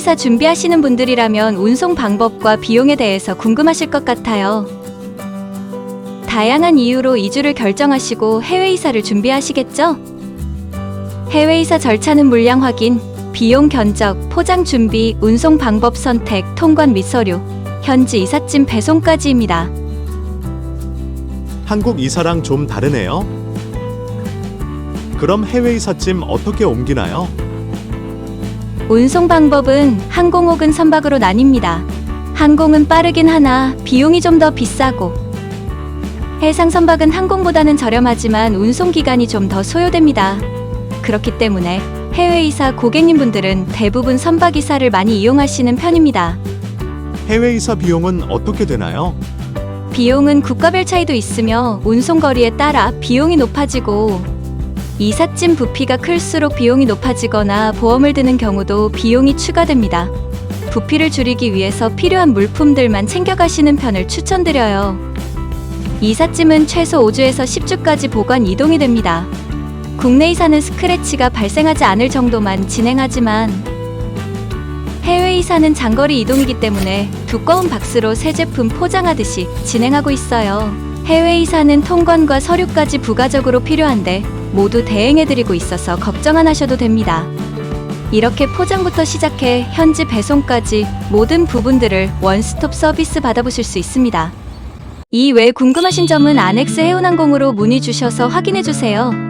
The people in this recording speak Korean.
해외이사 준비하시는 분들이라면 운송 방법과 비용에 대해서 궁금하실 것 같아요. 다양한 이유로 이주를 결정하시고 해외이사를 준비하시겠죠? 해외이사 절차는 물량 확인, 비용 견적, 포장 준비, 운송 방법 선택, 통관 및 서류, 현지 이삿짐 배송까지입니다. 한국 이사랑 좀 다르네요. 그럼 해외 이삿짐 어떻게 옮기나요? 운송 방법은 항공 혹은 선박으로 나뉩니다. 항공은 빠르긴 하나 비용이 좀 더 비싸고 해상 선박은 항공보다는 저렴하지만 운송 기간이 좀 더 소요됩니다. 그렇기 때문에 해외 이사 고객님분들은 대부분 선박 이사를 많이 이용하시는 편입니다. 해외 이사 비용은 어떻게 되나요? 비용은 국가별 차이도 있으며 운송 거리에 따라 비용이 높아지고 이삿짐 부피가 클수록 비용이 높아지거나 보험을 드는 경우도 비용이 추가됩니다. 부피를 줄이기 위해서 필요한 물품들만 챙겨가시는 편을 추천드려요. 이삿짐은 최소 5주에서 10주까지 보관 이동이 됩니다. 국내 이사는 스크래치가 발생하지 않을 정도만 진행하지만 해외 이사는 장거리 이동이기 때문에 두꺼운 박스로 새 제품 포장하듯이 진행하고 있어요. 해외 이사는 통관과 서류까지 부가적으로 필요한데 모두 대행해드리고 있어서 걱정 안 하셔도 됩니다. 이렇게 포장부터 시작해 현지 배송까지 모든 부분들을 원스톱 서비스 받아보실 수 있습니다. 이외 궁금하신 점은 안엑스 해운항공으로 문의 주셔서 확인해 주세요.